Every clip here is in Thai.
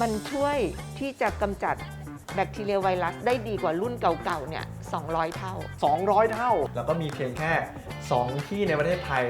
มันช่วยที่จะกำจัดแบคทีเรียไวรัสได้ดีกว่ารุ่นเก่าๆเนี่ย200 เท่า 200 เท่า แล้วก็มีเพียงแค่ 2 ที่ในประเทศไทย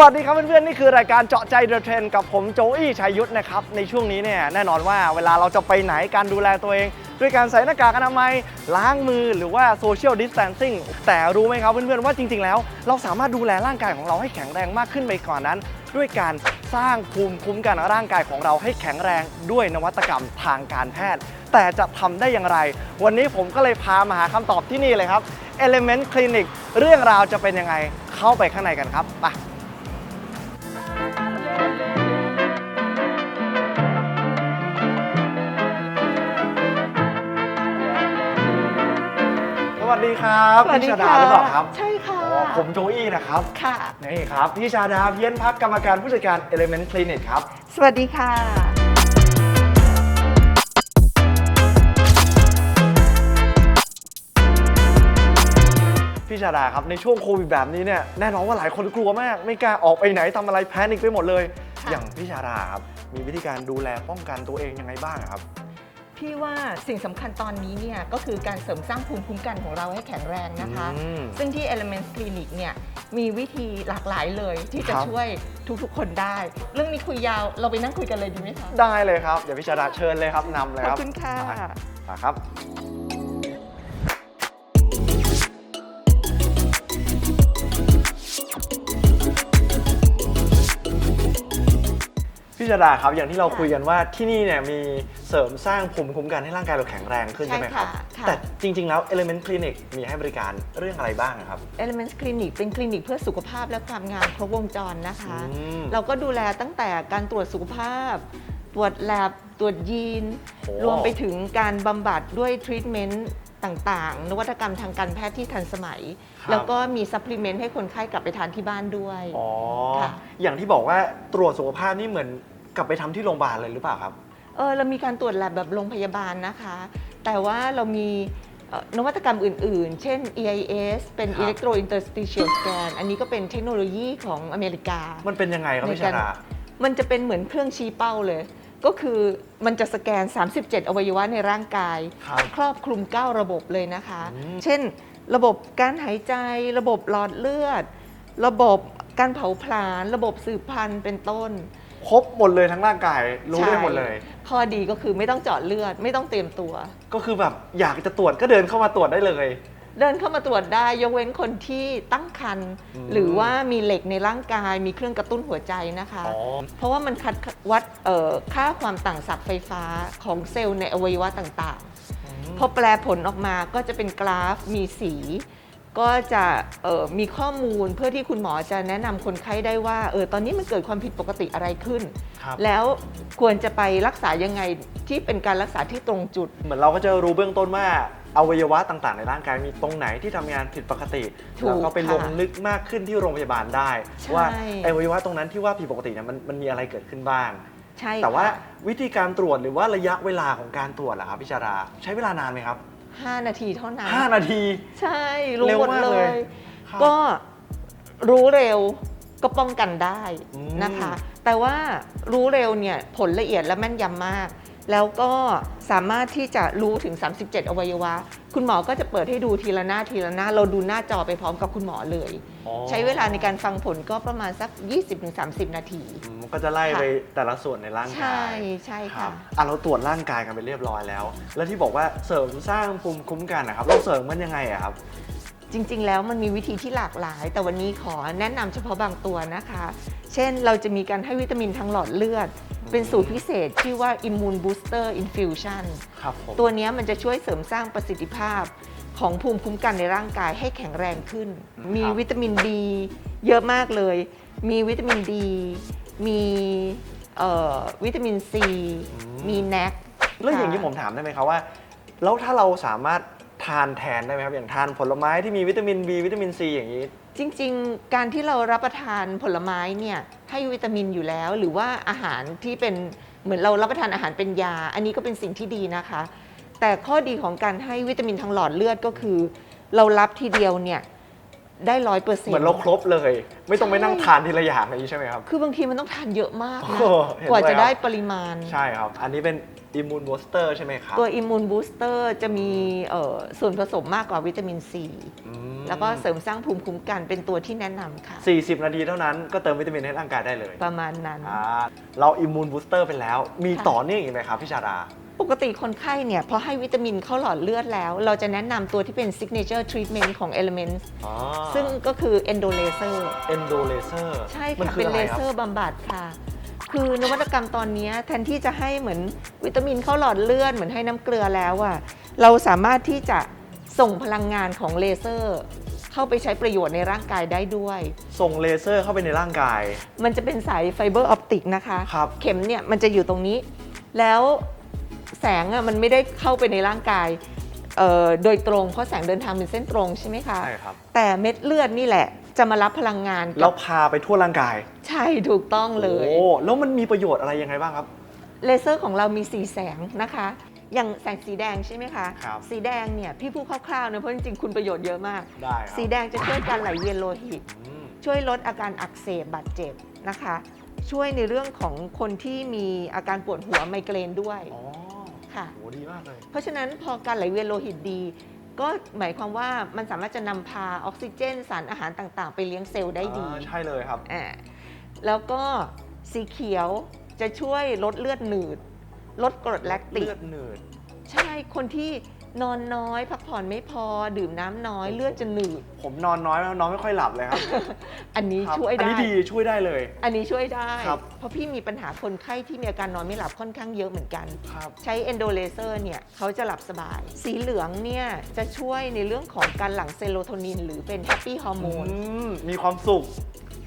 วัสดีครับเพื่อนๆ นี่คือรายการเจาะใจเดอะเทรนกับผมโจอี้ชัยยุทธนะครับ ในช่วงนี้เนี่ยแน่นอนว่าเวลาเราจะไปไหนการดูแลตัวเอง ด้วยการใส่หน้ากากอนามัย ล้างมือหรือว่าโซเชียลดิส a ทนซิ่งแต่รู้ไหมครับเพื่อนๆ ว่าจริงๆ แล้วเราสามารถดูแลร่างกายของเราให้แข็งแรงมากขึ้นไปก่อนนั้น ด้วยการสร้างภูมิคุ้มกันร่างกายของเราให้แข็งแรงด้วยนวัตกรรมทางการแพทย์ แต่จะทำได้อย่างไร วันนี้ผมก็เลยพามาหาคำตอบที่นี่เลยครับ Element Clinic เรื่องราวจะเป็นยังไงเข้าไปข้างในกันครับไป วัสดีครับสวัสพี่ดีชาดาค่ะหรือเปล่าครับใช่ค่ะ อ๋อผมโจอี้นะครับค่ะ นี่ครับพี่ชาดาเพี้ยนพักกรรมการผู้จัดการ Element Clinic ครับ สวัสดีค่ะ พี่ชาดาครับในช่วงโควิดแบบนี้เนี่ยแน่นอนว่าหลายคนกลัวมาก ไม่กล้าออกไปไหนทำอะไรแพนิคไปหมดเลย ค่ะ อย่างพี่ชาดาครับมีวิธีการดูแลป้องกันตัวเองยังไงบ้างอะครับ พี่ว่าสิ่งสำคัญตอนนี้เนี่ยก็คือการเสริมสร้างภูมิคุ้มกันของเราให้แข็งแรงนะคะ อืม ซึ่งที่ Element Clinic เนี่ยมีวิธีหลากหลายเลยที่จะครับ ช่วยทุกๆ คนได้ เรื่องนี้คุยยาวเราไปนั่งคุยกันเลยดีไหมคะ ได้เลยครับ เดี๋ยวพี่ชาดาเชิญเลยครับนำเลยขคอบรับคุณค่ะ มาครับ พี่ชาดาครับอย่างที่เราคุยกันว่าที่นี่เนี่ยมีเสริมสร้างภูมิคุ้มกันให้ร่างกายเราแข็งแรงขึ้นใช่ใช่ไหมครับค่ะค่ะ แต่จริง ๆ แล้ว Element Clinic มีให้บริการเรื่องอะไรบ้างอะครับ Element Clinic เป็นคลินิกเพื่อสุขภาพและความงามครบวงจรนะคะ อืมเราก็ดูแลตั้งแต่การตรวจสุขภาพ ตรวจแลบตรวจยีน โอ้ รวมไปถึงการบำบัดด้วยทรีทเมนต์ต่างๆ นวัตกรรมทางการแพทย์ที่ทันสมัยครับแล้วก็มีซัพพลีเมนต์ให้คนไข้กลับไปทานที่บ้านด้วย อ๋อ ค่ะ อย่างที่บอกว่าตรวจสุขภาพนี่เหมือน กลับไปทำที่โรงพยาบาลเลยหรือเปล่าครับ เออเรามีการตรวจแลบแบบโรงพยาบาลนะคะ แต่ว่าเรามีเอ่อนวัตกรรมอื่น ๆ เช่น EIS เป็น ครับ Electro Interstitial Scan อันนี้ก็เป็นเทคโนโลยีของอเมริกา มันเป็นยังไงครับในพี่กาชารดา มันจะเป็นเหมือนเครื่องชี้เป้าเลย ก็คือมันจะสแกน 37 อวัยวะในร่างกาย ครับครอบคลุม 9 ระบบเลยนะคะ อืม เช่น ระบบการหายใจ ระบบหลอดเลือด ระบบการเผาผลาญ ระบบสืบพันธุ์เป็นต้น ครบหมดเลยทั้งร่างกายรู้ได้ใช่หมดเลย ข้อดีก็คือไม่ต้องเจาะเลือดไม่ต้องเตรียมตัว ก็คือแบบอยากจะตรวจก็เดินเข้ามาตรวจได้เลย เดินเข้ามาตรวจได้ยกเว้นคนที่ตั้งครรภ์อืมหรือว่ามีเหล็กในร่างกาย มีเครื่องกระตุ้นหัวใจนะคะ อ๋อ เพราะว่ามันคัดวัดเอ่อค่าความต่างศักย์ไฟฟ้าของเซลล์ในอวัยวะต่างๆ พอแปลผลออกมาก็จะเป็นกราฟมีสี ก็จะเอ่อมีข้อมูลเพื่อที่คุณหมอจะแนะนำคนไข้ได้ว่าเออตอนนี้มันเกิดความผิดปกติอะไรขึ้นครับแล้วควรจะไปรักษายังไงที่เป็นการรักษาที่ตรงจุด เหมือนเราก็จะรู้เบื้องต้นว่าอวัยวะต่างๆ ในร่างกายมีตรงไหนที่ทำงานผิดปกติถูกแล้วก็ไปค่ะลงลึกมากขึ้นที่โรงพยาบาลได้ใช่ว่าไออวัยวะตรงนั้นที่ว่าผิดปกติเนี่ยมันมันมีอะไรเกิดขึ้นบ้างใช่แต่ว่าค่ะวิธีการตรวจหรือว่าระยะเวลาของการตรวจล่ะครับพี่ชาดาใช้เวลานานไหมครับ 5 นาทีเท่านั้น 5 นาที ใช่ รู้เร็วหมดมากเลเลย ย ครับ ก็รู้เร็วก็ป้องกันได้อืมนะคะ แต่ว่ารู้เร็วเนี่ยผลละเอียดและแม่นยำมาก แล้วก็สามารถที่จะรู้ถึง 37 อวัยวะ คุณหมอก็จะเปิดให้ดูทีละหน้าทีละหน้า เราดูหน้าจอไปพร้อมกับคุณหมอเลยอ๋อใช้เวลาในการฟังผลก็ประมาณสัก 20-30 นาทีอืมก็จะไล่ค่ะไปแต่ละส่วนในร่างกาย ใช่ใช่ครัค่ะบอะเราตรวจร่างกายกันไปเรียบร้อยแล้ว แล้วที่บอกว่าเสริมสร้างภูมิคุ้มกันนะครับเราเสริมมันยังไงอะครับจริง ๆ แล้วมันมีวิธีที่หลากหลาย แต่วันนี้ขอแนะนำเฉพาะบางตัวนะคะ เช่นเราจะมีการให้วิตามินทางหลอดเลือด เป็นสูตรพิเศษชื่อว่า Immune Booster Infusion ครับผมตัวเนี้ยมันจะช่วยเสริมสร้างประสิทธิภาพของภูมิคุ้มกันในร่างกายให้แข็งแรงขึ้น มีวิตามินดีเยอะมากเลย มีวิตามินดี มีเอ่อวิตามินซี มีแนกแล้วอย่างนี้ผมถามได้ไหมครับว่า แล้วถ้าเราสามารถทานแทนได้ไหมครับ อย่างทานผลไม้ที่มีวิตามิน B วิตามิน C อย่างนี้ จริงๆ การที่เรารับประทานผลไม้เนี่ยให้วิตามินอยู่แล้ว หรือว่าอาหารที่เป็นเหมือนเรารับประทานอาหารเป็นยา อันนี้ก็เป็นสิ่งที่ดีนะคะ แต่ข้อดีของการให้วิตามินทางหลอดเลือดก็คือ เรารับทีเดียวเนี่ยได้ร้อยเปอร์เซ็นเหมืต์อนเราครบเลย ไม่ต้องไปใช่นั่งทานทีละอย่างอย่างนี้ใช่ไหมครับ คือบางทีมันต้องทานเยอะมากนะโอ้เห็นกว่าด้วยจะครับได้ปริมาณ ใช่ครับ อันนี้เป็น อิมมูนบูสเตอร์ใช่ไหมครับ ตัวอิมมูนบูสเตอร์จะมีเอ่อส่วนผสมมากกว่าวิตามินซีอืมแล้วก็เสริมสร้างภูมิคุ้มกันเป็นตัวที่แนะนำค่ะ 40 นาทีเท่านั้นก็เติมวิตามินให้ร่างกายได้เลย ประมาณนั้นอ่าเราอิมมูนบูสเตอร์ไปแล้ว มีค่ะต่อเนื่องอีกไหมครับพี่ชาดาปกติคนไข้เนี่ยพอให้วิตามินเข้าหลอดเลือดแล้ว เราจะแนะนำตัวที่เป็น signature treatment ของ Elements อ๋อซึ่งก็คือ endo laser เอนโดเลเซอร์ใช่มันค่ะคือเป็นอะไรเลครัเซบอร์บำบัดค่ะ คือนวัตกรรมตอนเนี้ยแทนที่จะให้เหมือนวิตามินเข้าหลอดเลือดเหมือนให้น้ำเกลือแล้วอะเราสามารถที่จะส่งพลังงานของเลเซอร์ เข้าไปใช้ประโยชน์ในร่างกายได้ด้วย ส่งเลเซอร์เข้าไปในร่างกาย มันจะเป็นสายไฟเบอร์ออปติกนะคะครับเข็มเนี่ยมันจะอยู่ตรงนี้ แล้วแสงอะมันไม่ได้เข้าไปในร่างกายเอ่อโดยตรงเพราะแสงเดินทางเป็นเส้นตรงใช่ไหมคะใช่ครับแต่เม็ดเลือดนี่แหละ จะมารับพลังงานแล้กัวบพาไปทั่วร่างกายใช่ถูกต้องเลย โอ้แล้วมันมีประโยชน์อะไรยังไงบ้างครับ เลเซอร์ของเรามีสีแสงนะคะ อย่างแสงสีแดงใช่ไหมคะ ครับ สีแดงเนี่ยพี่พูดคร่าวๆนะเพราะจริงๆคุณประโยชน์เยอะมาก ได้ครับสีแดงจะช่วยการไหลเวียนโลหิต อืมช่วยลดอาการอักเสบบาดเจ็บนะคะ ช่วยในเรื่องของคนที่มีอาการปวดหัวไมเกรนด้วยอ๋อค่ะ โหดีมากเลย เพราะฉะนั้นพอการไหลเวียนโลหิตดี ก็หมายความว่ามันสามารถจะนำพาออกซิเจน สารอาหารต่างๆ ไปเลี้ยงเซลล์ได้ดีอ่าใช่เลยครับ อ่าแล้วก็สีเขียวจะช่วยลดเลือดหนืด ลดกรดแลคติก เลือดหนืด ใช่ คนที่ นอนน้อย พักผ่อนไม่พอดื่มน้ำน้อยเลือดจะหนืด ผมนอนน้อยแล้วนอนไม่ค่อยหลับเลยครับอันนี้ครับช่วยอันได้ นี้ดีช่วยได้เลย อันนี้ช่วยได้ ครับ เพราะพี่มีปัญหาคนไข้ที่มีอาการนอนไม่หลับค่อนข้างเยอะเหมือนกัน ครับ ใช้เอนโดเลเซอร์เนี่ยเขาจะหลับสบาย สีเหลืองเนี่ยจะช่วยในเรื่องของการหลั่งเซโรโทนิน หรือเป็นแฮปปี้ฮอร์โมน อืมมีความสุข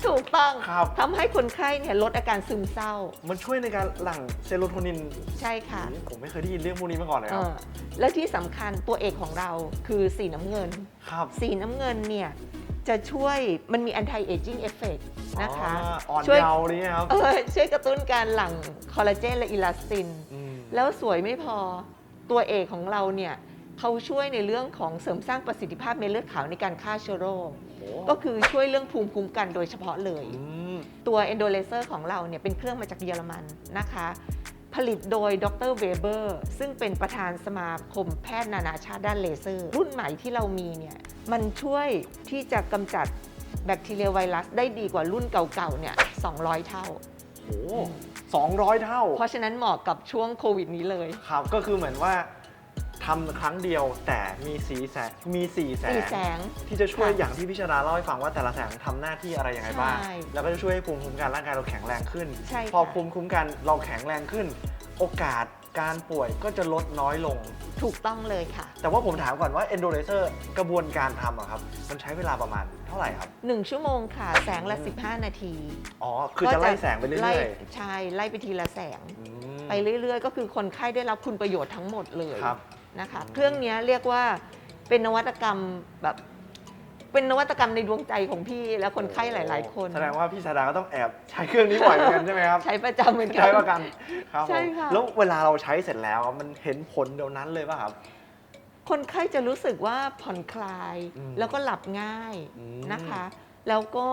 ถูกต้องครับ ทำให้คนไข้เนี่ยลดอาการซึมเศร้า มันช่วยในการหลั่งเซโรโทนินใช่ค่ะผมไม่เคยได้ยินเรื่องพวกนี้มาก่อนเลยเอครับอแล้วที่สำคัญตัวเอกของเราคือสีน้ำเงิน ครับสีน้ำเงินเนี่ยจะช่วยมันมี anti aging effect นะคะอ๋ออ่อนช่วย เยาว์นี่ครับเออช่วยกระตุ้นการหลั่งคอลลาเจนและอิลาสตินมแล้วสวยไม่พอตัวเอกของเราเนี่ย เขาช่วยในเรื่องของเสริมสร้างประสิทธิภาพเม็ดเลือดขาวในการฆ่าเชื้อโรคโอ้ก็คือช่วยเรื่องภูมิคุ้มกันโดยเฉพาะเลยอืมตัวเอนโดเลเซอร์ของเราเนี่ยเป็นเครื่องมาจากเยอรมันนะคะ ผลิตโดยดรเวเบอร์ซึ่งเป็นประธานสมาคมแพทย์นานาชาติด้านเลเซอร์ รุ่นใหม่ที่เรามีเนี่ยมันช่วยที่จะกำจัดแบคทีเรียไวรัสได้ดีกว่ารุ่นเก่าๆเนี่ย200 เท่าโอ้สองร้อยเท่า เพราะฉะนั้นเหมาะกับช่วงโควิดนี้เลย ครับ ก็คือเหมือนว่า ทำครั้งเดียวแต่มีสีแสงมีสี่แสสีงแสง ที่จะช่วยค่ะอย่างที่พิชราเล่าให้ฟังว่าแต่ละแสงทำหน้าที่อะไรยังไงบ้าง ใช่แล้วก็จะช่วยให้ภูมิคุ้มกันร่างกายเราแข็งแรงขึ้น ใช่พอค่ะ ภูมิคุ้มกันเราแข็งแรงขึ้น โอกาสการป่วยก็จะลดน้อยลง ถูกต้องเลยค่ะ แต่ว่าผมถามก่อนว่า endo laser กระบวนการทำอะครับ มันใช้เวลาประมาณเท่าไหร่ครับ 1 ชั่วโมงค่ะ แสงละ 15 นาทีอ๋อ คือจะไล่แสงไปเรื่ล่อยใช่ไล่ไปทีละแสง ๆอืมไปเรื่อยๆ ก็คือคนไข้ได้รับคุณประโยชน์ทั้งหมดเลย ครับ นะคะอืมเครื่องเนี้ยเรียกว่าเป็นนวัตกรรมแบบเป็นนวัตกรรมในดวงใจของพี่และคนไข้หลาย ๆ คน แสดงว่าพี่ชาดาก็ต้องแอบใช้เครื่องนี้บ่อยเหมือนกันใช่ไหมครับ ใช้ประจำเหมือนกัใช้ประกันครับผมใช่ค่ะ แล้วเวลาเราใช้เสร็จแล้วมันเห็นผลเดี๋ยวนั้นเลยป่ะครับ คนไข้จะรู้สึกว่าผ่อนคลายอืมแล้วก็หลับง่ายอืมนะคะ แล้วก็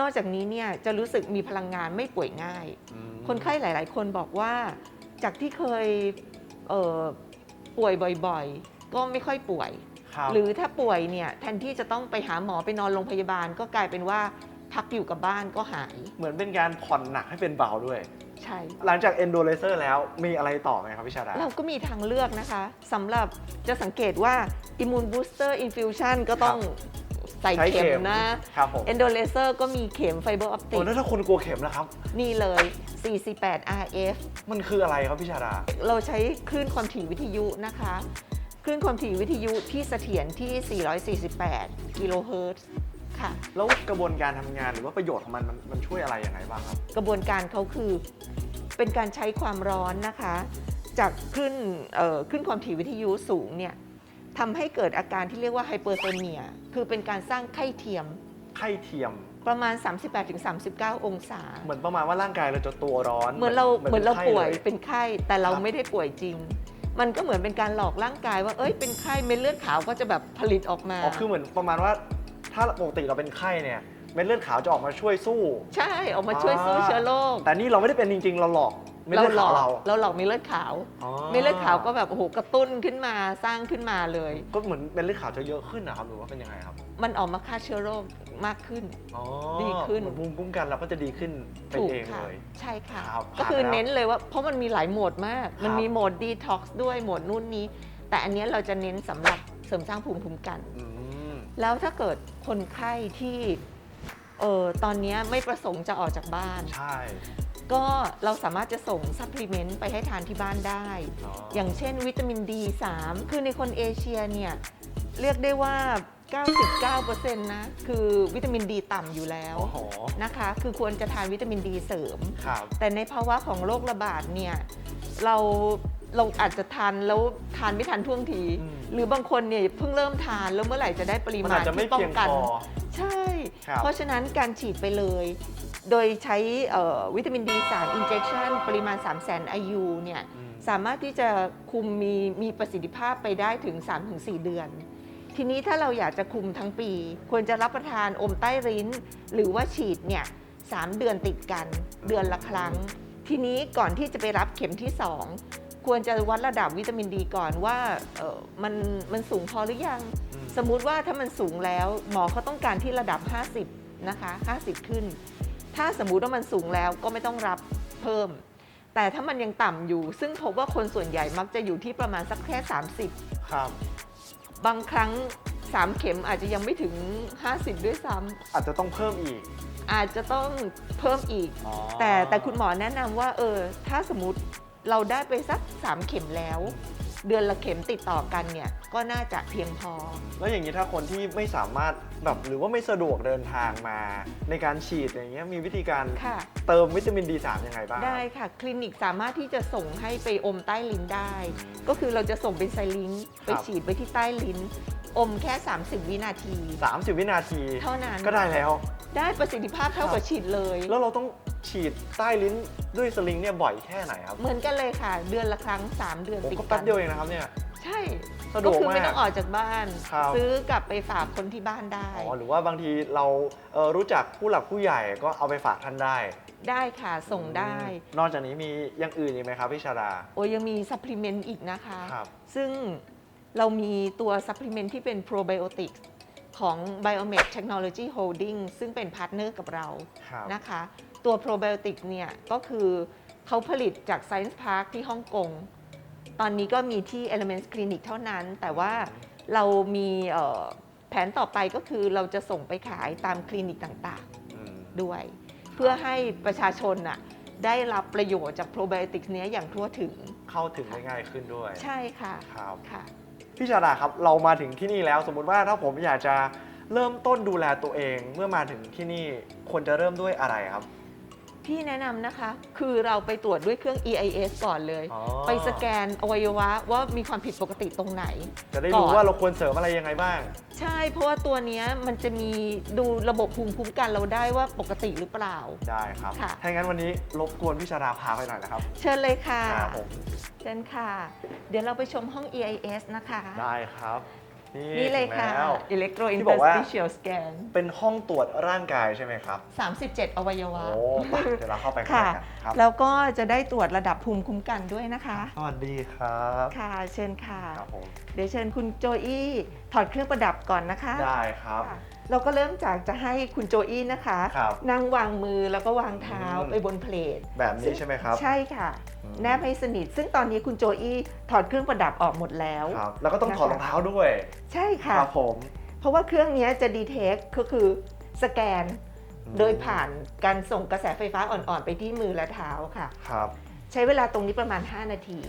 นอกจากนี้เนี่ยจะรู้สึกมีพลังงานไม่ป่วยง่ายอืมคนไข้หลาย ๆ คนบอกว่าจากที่เคยเอ่อ ป่วยบ่อยๆ ก็ไม่ค่อยป่วย ครับหรือถ้าป่วยเนี่ยแทนที่จะต้องไปหาหมอไปนอนโรงพยาบาล ก็กลายเป็นว่าพักอยู่กับบ้านก็หายเหมือนเป็นการผ่อนหนักให้เป็นเบาด้วย ใช่ หลังจาก endo laser แล้วมีอะไรต่อไหมครับพี่ชาดา เราก็มีทางเลือกนะคะสำหรับจะสังเกตว่า Immune Booster Infusion ก็ต้อง ใส่ใช้เข็เข็มมนะครับผม Endo Laser ก็มีเข็มไฟเบอร์ออปติโอ้กแล้วถ้าคนกลัวเข็มนะครับ นี่เลย448 RF มันคืออะไรครับพี่ชาดา เราใช้คลื่นความถี่วิทยุนะคะ คลื่นความถี่วิทยุที่เสถียรที่ 448 กิโลเฮิรตซ์ค่ะ แล้วกระบวนการทำงานหรือว่าประโยชน์ของมันมันมันช่วยอะไรยังไงบ้างครับ กระบวนการเขาคือเป็นการใช้ความร้อนนะคะ จากคลื่นเอ่อคลื่นความถี่วิทยุสูงเนี่ย ทำให้เกิดอาการที่เรียกว่าไฮเปอร์โทเนีย คือเป็นการสร้างไข้เทียม ไข้เทียม ประมาณ 38-39 องศา เหมือนประมาณว่าร่างกายเราจะตัวร้อน เหมือนเราเหมือนเราไข้ป่วยลเป็นไข้ แต่เราครับไม่ได้ป่วยจริง มันก็เหมือนเป็นการหลอกร่างกายว่าเอ้ยเป็นไข้เม็ดเลือดขาวก็จะแบบผลิตออกมาอ๋อคือเหมือนประมาณว่าถ้าปกติเราเป็นไข้เนี่ยเม็ดเลือดขาวจะออกมาช่วยสู้ ใช่ออกมาช่วยสู้เชื้อโรคแต่นี่เราไม่ได้เป็นจริง ๆ เราหลอก เม็ดเราเลือดหลขาอวกเราเราหลอกเม็ดเลือดขาว อ๋อเม็ดเลือดขาวก็แบบโอ้โหกระตุ้นขึ้นมาสร้างขึ้นมาเลย ก็เหมือนเม็ดเลือดขาวจะเยอะขึ้นนะครับหรือว่าเป็นยังไงครับมันออกมาฆ่าเชื้อโรคมากขึ้น อ๋อดีขึ้น เหมือนภูมิคุ้มกันเราก็จะดีขึ้นเป็นถูกเองค่ะ เลย ใช่ค่ะ ครับก็คือผ่านไปแล้วเน้นเลยว่าเพราะมันมีหลายโหมดมาก มันครับ มีโหมดดีท็อกซ์ด้วยโหมดนู่นนี้ แต่อันเนี้ยเราจะเน้นสำหรับเสริมสร้างภูมิคุ้มกัน อืมแล้วถ้าเกิดคนไข้ที่เออตอนเนี้ยไม่ประสงค์จะออกจากบ้าน ใช่ ก็เราสามารถจะส่งซัพพลีเมนต์ไปให้ทานที่บ้านได้ อย่างเช่นวิตามิน D3 คือในคนเอเชียเนี่ย เรียกได้ว่า 99%นะ คือวิตามินดีต่ำอยู่แล้วโอ้โหนะคะ คือควรจะทานวิตามินดีเสริมครับแต่ในภาวะของโรคระบาดเนี่ย เรา เราอาจจะทานแล้วทานไม่ทันท่วงที อืมหรือบางคนเนี่ยเพิ่งเริ่มทานแล้วเมื่อไหร่จะได้ปริมันมาอาณจจะไม่ที่ป้อเพีงยงกัน พอ ใช่ ครับเพราะฉะนั้นการฉีดไปเลย โดยใช้เอ่อวิตามินดี3 injection ปริมาณ 3 0 0 0 0 0 IU เนี่ย อืม สามารถที่จะคุมมีมีประสิทธิภาพไปได้ถึง 3-4 เดือน ทีนี้ถ้าเราอยากจะคุมทั้งปี ควรจะรับประทานอมใต้ลิ้น หรือว่าฉีดเนี่ยสามเดือนติดกัน เดือนละครั้ง ทีนี้ก่อนที่จะไปรับเข็มที่ 2 ควรจะวัดระดับวิตามินดีก่อนว่าเออมันมันสูงพอหรือยังอืมสมมุติว่าถ้ามันสูงแล้วหมอเขาต้องการที่ระดับ 50 นะคะ 50 ขึ้น ถ้าสมมุติว่ามันสูงแล้วก็ไม่ต้องรับเพิ่ม แต่ถ้ามันยังต่ำอยู่ ซึ่งพบว่าคนส่วนใหญ่มักจะอยู่ที่ประมาณสักแค่ 30 ครับ บางครั้ง 3 เข็มอาจจะยังไม่ถึง 50 ด้วยซ้อาจจะต้องเพิ่มอีกำอาจจะต้องเพิ่มอีกอ๋อแต่แต่คุณหมอแนะนำว่าเออถ้าสมมติ เราได้ไปสัก 3 เข็มแล้ว เดือนละเข็มติดต่อกันเนี่ย ก็น่าจะเพียงพอ แล้วอย่างนี้ถ้าคนที่ไม่สามารถแบบหรือว่าไม่สะดวกเดินทางมา ในการฉีดอย่างเงี้ยมีวิธีการค่ะ เติมวิตามิน D3 ยังไงบ้างได้ค่ะ คลินิกสามารถที่จะส่งให้ไปอมใต้ลิ้นได้ ก็คือเราจะส่งเป็นไซลิงค์ไปฉีดไปที่ใต้ลิ้น อมแค่ 30 วินาที 30 วินาที เท่านั้น ก็ได้แล้ว ได้ประสิทธิภาพเท่ากับฉีดเลย แล้วเราต้อง ฉีดใต้ลิ้นด้วยสลิงเนี่ยบ่อยแค่ไหนครับเหมือนกันเลยค่ะ เดือนละครั้ง 3 เดือนผมติดก็กัแป๊บเดียวเองนะครับเนี่ย ใช่สะดก็วกคือไม่มากต้องออกจากบ้าน ครับ ซื้อกลับไปฝากคนที่บ้านได้ อ๋อหรือว่าบางทีเราเอ่อรู้จักผู้หลักผู้ใหญ่ก็เอาไปฝากท่านได้ได้ค่ะส่งได้นอกจากนี้มีอย่างอื่นอีกไหมครับพี่ชาดา โอ้ยังมีซัพพลีเมนต์อีกนะคะ ครับ ซึ่งเรามีตัวซัพพลีเมนต์ที่เป็นโปรไบโอติกของ Biomed Technology Holding ซึ่งเป็นพาร์ทเนอร์กับเราครับ นะคะ ตัวโปรไบโอติกเนี่ยก็คือเขาผลิตจาก Science Park ที่ฮ่องกง ตอนนี้ก็มีที่ Elements Clinic เท่านั้น แต่ว่าเรามีเอ่อแผนต่อไปก็คือเราจะส่งไปขายตามคลินิกต่างอืมๆด้วย เพื่อให้ประชาชนน่ะได้รับประโยชน์จากโปรไบโอติกเนี้ยอย่างทั่วถึง เข้าถึงได้ง่ายขึ้นด้วย ใช่ค่ะครับค่ะพี่ชาดาครับเรามาถึงที่นี่แล้ว สมมุติว่าถ้าผมอยากจะเริ่มต้นดูแลตัวเองเมื่อมาถึงที่นี่ควรจะเริ่มด้วยอะไรครับ พี่แนะนำนะคะ คือเราไปตรวจด้วยเครื่อง EIS ก่อนเลย อ๋อ ไปสแกนอวัยวะว่ามีความผิดปกติตรงไหนจะได้รู้ก่อน ว่าเราควรเสริมอะไรยังไงบ้าง ใช่ เพราะว่าตัวเนี้ยมันจะมีดูระบบภูมิคุ้มกันเราได้ว่าปกติหรือเปล่า ได้ครับ ค่ะ ถ้างั้นวันนี้รบกวนพี่ชาดาพาไปหน่อยนะครับเชิญเลยค่ะ ครับผมเชิญค่ะ เดี๋ยวเราไปชมห้อง EIS นะคะ ได้ครับ นี่นี่เลยค่ะ ถึงแล้ว Electro ที่บอกว่า Interstitial Scan เป็นห้องตรวจร่างกายใช่ไหมครับ 37 อวัยวะ โอ้ไปเดี๋ยวเราเข้าไปข้างค่ะ ในกันครับ แล้วก็จะได้ตรวจระดับภูมิคุ้มกันด้วยนะคะ สวัสดีครับค่ะ เชิญค่ะ ครับผม เดี๋ยวเชิญคุณโจอี้ถอดเครื่องประดับก่อนนะคะ ได้ครับ ค่ะ เราก็เริ่มจากจะให้คุณโจอี้นะคะ ครับนั่งวางมือแล้วก็วางเท้าอืม ไปบนเพลทแบบนี้ใช่ไหมครับ ใช่ค่ะ อืม แนบให้สนิท ซึ่งตอนนี้คุณโจอี้ถอดเครื่องประดับออกหมดแล้ว ครับ แล้วก็ต้องถอดรองเท้าด้วยใช่คค่ะรับผมเพราะว่าเครื่องนี้จะดีเทคก็คือสแกนอืมโดยผ่านการส่งกระแสไฟฟ้าอ่อนๆ ไปที่มือและเท้าค่ะ ครับ ใช้เวลาตรงนี้ประมาณ 5 นาที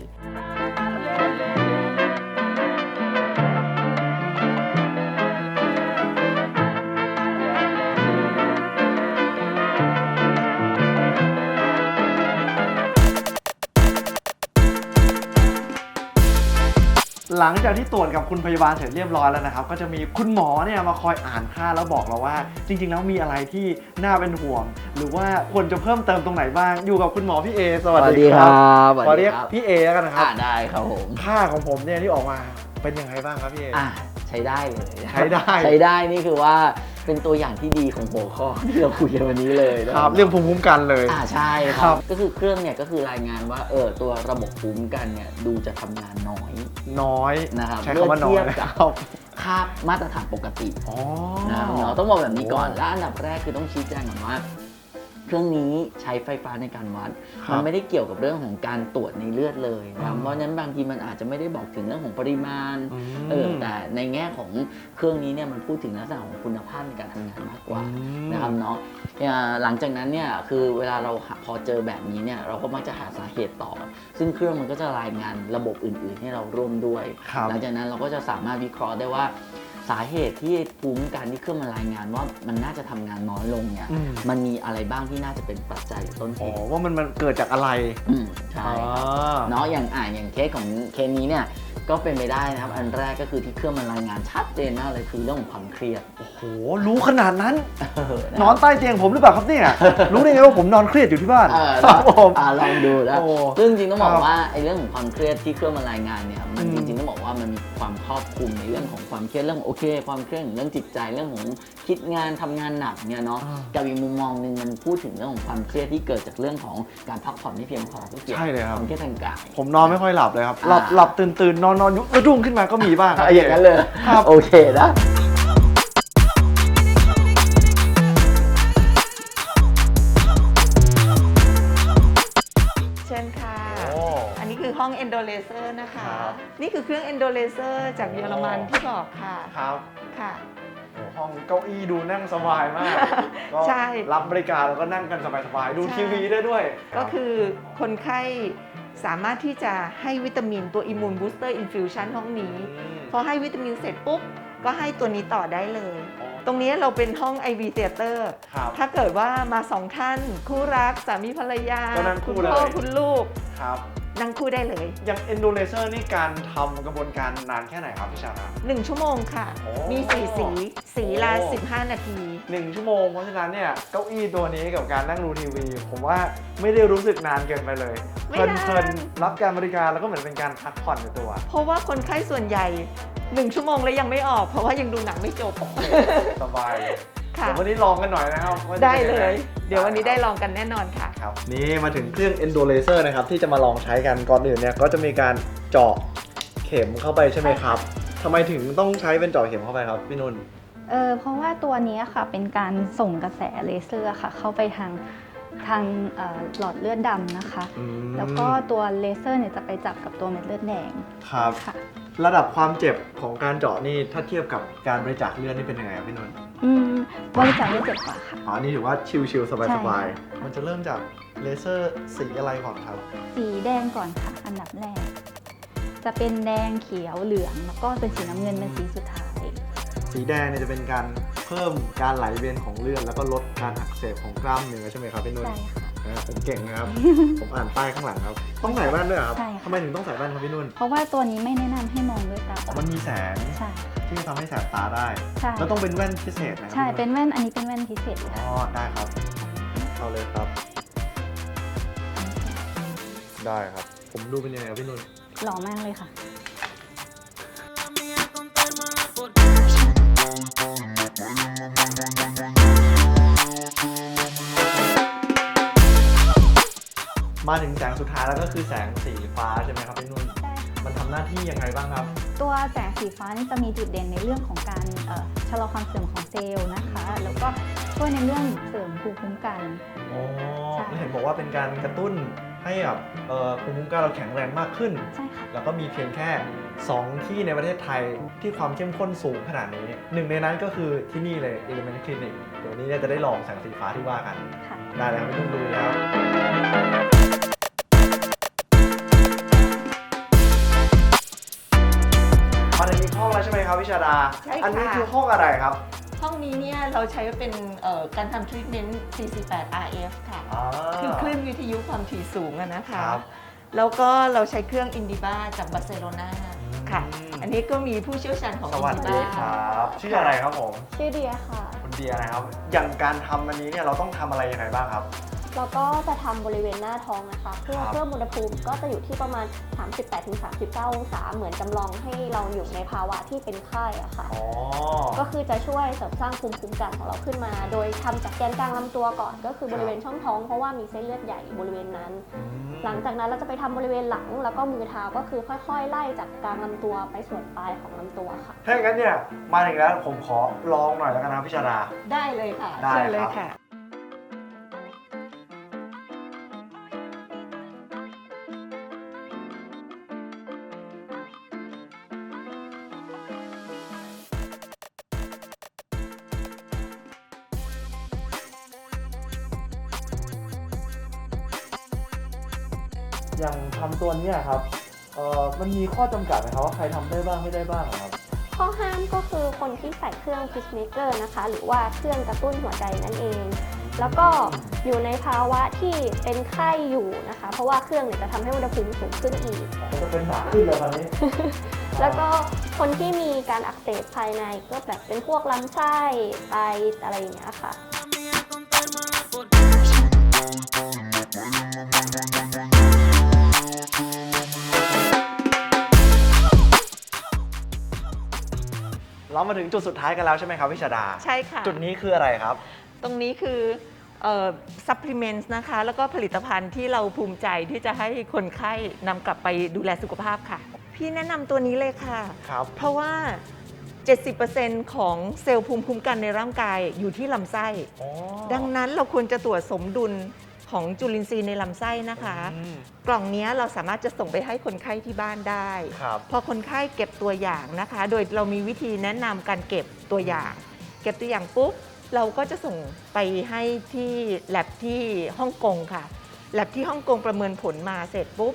หลังจากที่ตรวจกับคุณพยาบาลเสร็จเรียบร้อยแล้วนะครับ ก็จะมีคุณหมอเนี่ยมาคอยอ่านค่าแล้วบอกเราว่า จริง ๆ แล้วมีอะไรที่น่าเป็นห่วง หรือว่าควรจะเพิ่มเติมตรงไหนบ้าง อยู่กับคุณหมอพี่เอสวัสดีครับบขอเรียกพี่เอแล้วกันนะครับอ่าได้ครับผมค่าของผมเนี่ยที่ออกมาเป็นยังไงบ้างครับพี่เออ่าใช้ได้เลย ใช้ได้ ใช้ได้นี่คือว่า เป็นตัวอย่างที่ดีของหัวข้อที่เราคุยกันวันนี้เลยนะ ครับ เรื่องภูมิคุ้มกันเลย อ่าใช่คครัรับ บ ก็คือเครื่องเนี่ยก็คือรายงานว่าเออตัวระบบภูมิคุ้มกันเนี่ยดูจะทำงานน้อยน้อยนะครับใช้คำว่าน้อยเมื่อเทียบนะกับครับค่ามาตรฐานปกติอ๋อ นะครับเนาะต้องบอกแบบนี้ก่อนและอันดับแรกคือต้องชี้แจงก่อนว่า เครื่องนี้ใช้ไฟฟ้าในการวัด ครับมันไม่ได้เกี่ยวกับเรื่องของการตรวจในเลือดเลยนะครับอืมเพราะฉะนั้นบางทีมันอาจจะไม่ได้บอกถึงเรื่องของปริมาณอืม เออแต่ในแง่ของเครื่องนี้เนี่ยมันพูดถึงลักษณะของคุณภาพในการทำงานมากกว่าอืมนะครับเนาะอ่าหลังจากนั้นเนี่ยคือเวลาเราหาพอเจอแบบนี้เนี่ยเราก็มักจะหาสาเหตุต่อ ซึ่งเครื่องมันก็จะรายงานระบบอื่นๆ ให้เราร่วมด้วย ครับ หลังจากนั้นเราก็จะสามารถวิเคราะห์ได้ว่า สาเหตุที่ภูมิคุ้มกันที่เครื่องมันรายงานว่ามันน่าจะทำงานน้อยลงเนี่ยอืม มันมีอะไรบ้างที่น่าจะเป็นปัจจัยหรือต้นเหอ๋อตุว่ามันมันเกิดจากอะไรอืมใช่อ๋อเนาะอย่างอ่าอย่างเคสของเคสนี้เนี่ยก็เป็นไปได้นะครับ อันแรกก็คือที่เครื่องมันรายงานชัดเจนมากเลยคือเรื่องของความเครียดโอ้โหรู้ขนาดนั้น เออนะนอนใต้เตียงผมหรือเปล่าครับเนี่ย รู้ได้ไงว่าผมนอนเครียดอยู่ที่บ้านเออครับผม อ่าลองดูนะโอ้ซึ่งจริงๆต้องบอครักบว่าไอ้เรื่องของความเครียดที่เครื่องมันรายงานเนี่ยมันอืมจริงๆต้องบอก ว่ามันมีความครอบคลุมในเรื่องของความเครียดเรื่องโอเค ความเครียดของเรื่องจิตใจเรื่องของคิดงานทำงานหนักเนี่ยเนาะอ่ากับอีกมุมมองหนึ่งมันพูดถึงเรื่องของความเครียดที่เกิดจากเรื่องของการพักผ่อนไม่เพียงพอก็เกี่ยวใช่เลยคกัรับบความเครียดทางกายผมนอนไม่ค่อยหลับเลยครับอ่าหลับหลับตื่นตื่นนอนนอนยุกระดุ้งขึ้นมาก็มีบ้างครับอะอย่างนั้นเลยครับโอเคนะ อันนี้คือห้อง endo laser นะคะ ครับ นี่คือเครื่อง endo laser จากเยอรมันโอ้ที่บอกค่ะครับ ค่ะ โอ้ห้องเก้าอี้ดูนั่งสบายมาก ก็ใช่รับบริการแล้วก็นั่งกันสบายๆ ดูใช่ ทีวีได้ด้วยก็คือคนไข้สามารถที่จะให้วิตามินตัว Immune Booster Infusion ห้องนี้มพอให้วิตามินเสร็จปุ๊บ ก็ให้ตัวนี้ต่อได้เลยอ๋อตรงนี้เราเป็นห้อง IV Theater ครับ ถ้าเกิดว่ามาสองท่าน คู่รักสามีภรรยาก็นั่งคู่คุณพ่อเลย คุณลูก ครับ นั่งคู่ได้เลย อย่าง endo laser นี่การทำกระบวนการนานแค่ไหนครับพี่ชานะ1ชั่วโมงค่ะ โอ้มีสีสีสีละโอ้ 15 นาที หนึ่งชั่วโมงเพราะฉะนั้นเนี่ยเก้าอี้ตัวนี้กับการนั่งดูทีวี ผมว่าไม่ได้รู้สึกนานเกินไปเลยไม่เพลินนาน เพลินรับการบริการแล้วก็เหมือนเป็นการพักผ่อนในตัว เพราะว่าคนไข้ส่วนใหญ่ 1 ชั่วโมงแล้วยังไม่ออก เพราะว่ายังดูหนังไม่จบ สบายเลย ค่ะ เดี๋ยววันนี้ลองกันหน่อยนะครับว่าจะได้ป็นเลงงย เดี๋ยววันนี้ได้ครับลองกันแน่นอนค่ะ ครับนี่มาถึงเครื่อง endo laser นะครับที่จะมาลองใช้กันก่อนอื่นเนี่ยก็จะมีการเจาะเข็มเข้าไปใช่ไหมครับทำไมถึงต้องใช้เป็นเจาะเข็มเข้าไปครับพี่นุ่น เออเพราะว่าตัวเนี้ยค่ะเป็นการส่งกระแสเลเซอร์ค่ะ เข้าไปทางทางเอ่อหลอดเลือดดำนะคะ อืมแล้วก็ตัวเลเซอร์เนี่ยจะไปจับกับตัวเม็ดเลือดแดงครับ ค่ะ ระดับความเจ็บของการเจาะนี่ถ้าเทียบกับการบริจาคเลือดนี่เป็นยังไงครับพี่นุ่นอืมบริจาคเลือดเจ็บกว่าค่ะ อ๋อนี่ถือว่าชิลๆสใช่บายๆมันจะเริ่มจากเลเซอร์สีอะไรก่อนครับสีแดงก่อนค่ะ อันดับแรก จะเป็นแดงเขียวเหลืองแล้วก็เป็นสีน้ำเงินเป็นสีสุดท้าย สีแดงเนี่ยจะเป็นการเพิ่มการไหลเวียนของเลือดแล้วก็ลดการอักเสบของกล้ามเนื้อใช่ไหมครับพี่นุ่นใช่ค่ะเออ ผมเก่งนะครับ ผมอ่านป้ายข้างหลังครับ ต้องใส่แว่นด้วยเหรอครับใช่ค่ะ ทำไมถึงต้องใส่แว่นครับพี่นุ่นเพราะว่าตัวนี้ไม่แนะนำให้มองด้วยตาอ๋อมันมีแสงใช่ที่จะทำให้แสบตาได้ ใช่แล้วต้องเป็นแว่นพิเศษนะครัใช่พี่เป็นแว่นอันนี้เป็นแว่นพิเศษอ๋ค่ะอได้ครับเอาเลยครับ ได้ครับ ผมดูเป็นยังไงครับพี่นุ่น หล่อมากเลยค่ะ มาถึงแสงสุดท้ายแล้วก็คือแสงสีฟ้าใช่ไหมครับพี่นุ่นใช่ค่ะมันทำหน้าที่ยังไงบ้างครับ ตัวแสงสีฟ้านี่จะมีจุดเด่นในเรื่องของการเอ่อชะลอความเสื่อมของเซลล์นะคะ แล้วก็ช่วยในเรื่องเสริมภูมิคุ้มกันอ๋อใช่แล้วเห็นบอกว่าเป็นการกระตุ้นให้แบบเอ่อภูมิคุ้มกันเราแข็งแรงมากขึ้นใช่ค่ะแล้วก็มีเพียงแค่ 2 ที่ในประเทศไทยที่ความเข้มข้นสูงขนาดนี้ หนึ่งในนั้นก็คือที่นี่เลย Element Clinic เดี๋ยววนนี้เนี่ยจะได้ลองแสงสีฟ้าที่ว่ากันค่ะได้แล้วไม่ต้องดูแล้ว ครับวิชาดา ใช่ค่ะ อันี้คือห้องอะไรครับห้องนี้เนี่ยเราใช้เป็นเอ่อการทำทรีทเมนต์ 48 RF ค่ะ อ่า คือคลื่นวิทยุความถี่สูงอะนะคะ ครับแล้วก็เราใช้เครื่องอินดิบ้าจากบาร์เซโลนาอืมค่ะ อืม อันนี้ก็มีผู้เชี่ยวชาญของสวัสดีที่คบ้านรับ ชื่ออะไรครับผม ชื่อเดียค่ะ คุณเดียนะครับ อย่างการทำอันนี้เนี่ยเราต้องทำอะไรยังไงบ้างครับ แล้วก็จะทำบริเวณหน้าท้องนะคะ เพื่อครับเพิ่มอุณหภูมิก็จะอยู่ที่ประมาณ 38-39 องศาเหมือนจำลองให้เราอยู่ในภาวะที่เป็นไข้อะค่ะอ๋อก็คือจะช่วยเสริมสร้างภูมิคุ้มกันของเราขึ้นมา โดยทำจากแกนกลางลำตัวก่อน ก็คือบริเวณช่องท้องเพราะว่ามีเส้นเลือดใหญ่บริเวณนั้นอืมหลังจากนั้นเราจะไปทำบริเวณหลังแล้วก็มือเท้าก็คือค่อย ๆ ไล่จากกลางลำตัวไปส่วนปลายของลำตัวค่ะถ้าอย่างนั้นเนี่ยมาถึงแล้วผมขอลองหน่อยแล้วกันนะพี่ชาดาได้เลยค่ะได้เชิญเลยครับค่ะ อย่างทำตัวเนี้ครับเอ่อมันมีข้อจำกัดไหมครับว่าใครทำได้บ้างไม่ได้บ้างครับ ข้อห้ามก็คือคนที่ใส่เครื่องพิชเมเกอร์นะคะ หรือว่าเครื่องกระตุ้นหัวใจนั่นเอง แล้วก็อยู่ในภาวะที่เป็นไข้อยู่นะคะ เพราะว่าเครื่องเนี่ยจะทำให้อุณหภูมิสูงขึ้นอีก จะเป็นหนักขึ้นเลยคราวนี้ แล้วก็คนที่มีการอักเสบภายในก็แบบเป็นพวกลำไส้ไตอะไรอย่างเงี้ยค่ะ เรามาถึงจุดสุดท้ายกันแล้วใช่ไหมครับพี่ชาดา ใช่ค่ะ จุดนี้คืออะไรครับ ตรงนี้คือเอ่อ supplements นะคะ แล้วก็ผลิตภัณฑ์ที่เราภูมิใจที่จะให้คนไข้นำกลับไปดูแลสุขภาพค่ะ พี่แนะนำตัวนี้เลยค่ะครับเพราะว่า 70%ของเซลล์ภูมิคุ้มกันในร่างกายอยู่ที่ลำไส้อ๋อดังนั้นเราควรจะตรวจสมดุล ของจุลินทรีย์ในลำไส้นะคะ อืม กล่องเนี้ยเราสามารถจะส่งไปให้คนไข้ที่บ้านได้ ครับพอคนไข้เก็บตัวอย่างนะคะ โดยเรามีวิธีแนะนำการเก็บตัวอย่าง เก็บตัวอย่างปุ๊บเราก็จะส่งไปให้ที่แลบที่ฮ่องกงค่ะแลบที่ฮ่องกงประเมินผลมาเสร็จปุ๊บ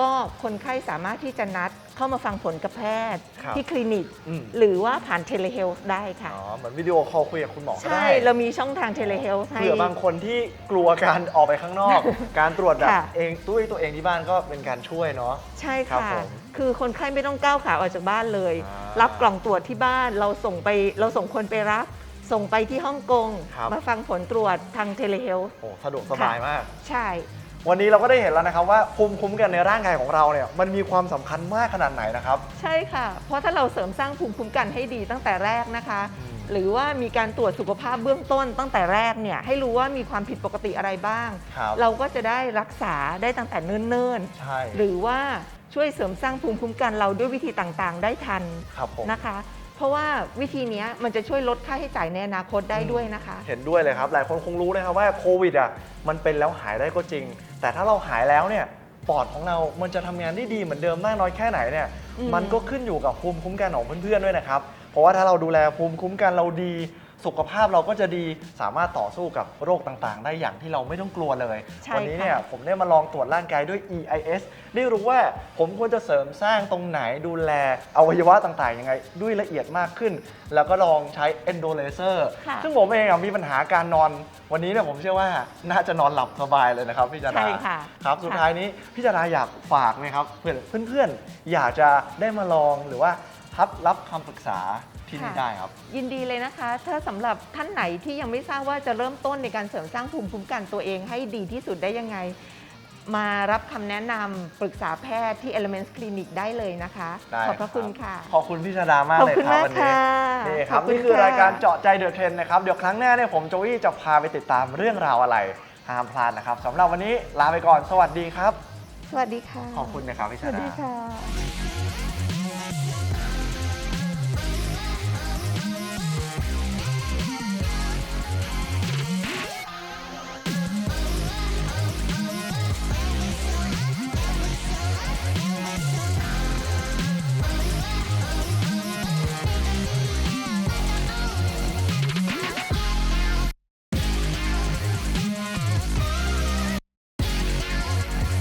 ก็คนไข้สามารถที่จะนัดเข้ามาฟังผลกับแพทย์ครับที่คลินิก อืม หรือว่าผ่านเทเลเฮลท์ได้ค่ะ อ๋อเหมือนวิดีโอคอลคุยกับคุณหมอก็ใช่ได้เรามีช่องทางเทเลเฮลท์ให้ เผื่อบางคนที่กลัวการออกไปข้างนอก การตรวจแบบค่ะ เองด้วยตัวเองที่บ้านก็เป็นการช่วยเนาะ ใช่ครับค่ะ ผมคือคนไข้ไม่ต้องก้าวขาออกจากบ้านเลย อ่ารับกล่องตรวจที่บ้านเราส่งไปเราส่งคนไปรับ ส่งไปที่ฮ่องกง ครับ มาฟังผลตรวจทางเทเลเฮลท์ โอ้สะดวกสบายมาก ใช่ วันนี้เราก็ได้เห็นแล้วนะครับว่าภูมิคุ้มกันในร่างกายของเราเนี่ยมันมีความสำคัญมากขนาดไหนนะครับ ใช่ค่ะ เพราะถ้าเราเสริมสร้างภูมิคุ้มกันให้ดีตั้งแต่แรกนะคะอืมหรือว่ามีการตรวจสุขภาพเบื้องต้นตั้งแต่แรกเนี่ยให้รู้ว่ามีความผิดปกติอะไรบ้าง ครับ เราก็จะได้รักษาได้ตั้งแต่เนิ่นใช่ๆ หรือว่าช่วยเสริมสร้างภูมิคุ้มกันเราด้วยวิธีต่างๆ ได้ทันครับผม นะคะเพ ราะว่าวิธีเนี้ยมันจะช่วยลดค่าใช้จ่ายในอนาคตได้ด้วยนะคะ เห็นด้วยเลยครับ หลายคนคงรู้นะครับว่าโควิดอะมันเป็นแล้วหายได้ก็จริง แต่ถ้าเราหายแล้วเนี่ยปอดของเรามันจะทำงานได้ดีเหมือนเดิมมากน้อยแค่ไหนเนี่ยอืมมันก็ขึ้นอยู่กับภูมิคุ้มกันของเพื่อนๆด้วยนะครับ เพราะว่าถ้าเราดูแลภูมิคุ้มกันเราดี สุขภาพเราก็จะดีสามารถต่อสู้กับโรคต่างๆ ได้อย่างที่เราไม่ต้องกลัวเลย ใช่วันี้เนี่ยค่ะผมได้มาลองตรวจร่างกายด้วย EIS ได้รู้ว่าผมควรจะเสริมสร้างตรงไหนดูแลอวัยวะต่างๆยังไง ด้วยละเอียดมากขึ้น แล้วก็ลองใช้ endo laser ค่ะ ซึ่งผมเองอะมีปัญหาการนอน วันนี้เนี่ยผมเชื่อว่าน่าจะนอนหลับสบายเลยนะครับพี่จารา ใช่ค่ะ ครับสุดค่ะท้ายนี้พี่จาราอยากฝากไหมครับเพื่อนเพื่อนๆอยากจะได้มาลองหรือว่ารับรับคำปรึกษา ที่นี่ได้ครับ ยินดีเลยนะคะ ถ้าสำหรับท่านไหนที่ยังไม่ทราบว่าจะเริ่มต้นในการเสริมสร้างภูมิคุ้มกันตัวเองให้ดีที่สุดได้ยังไง มารับคำแนะนำปรึกษาแพทย์ที่ Elements Clinic ได้เลยนะคะ ได้ขอบพระคุณค่ะ ขอบคุณพี่ชาดามากขอบเลยคุณครับมากวันนี้ค่ะนี่ครับขอบคุณนี่คือค่ะรายการเจาะใจเดอะเทรนนะครับ เดี๋ยวครั้งหน้าเนี่ยผมโจวี่จะพาไปติดตามเรื่องราวอะไรห้ามพลาดนะครับสำหรับวันนี้ลาไปก่อนสวัสดีครับ สวัสดีค่ะขอบคุณนะครับพี่สชาวัสดา ดีค่ะ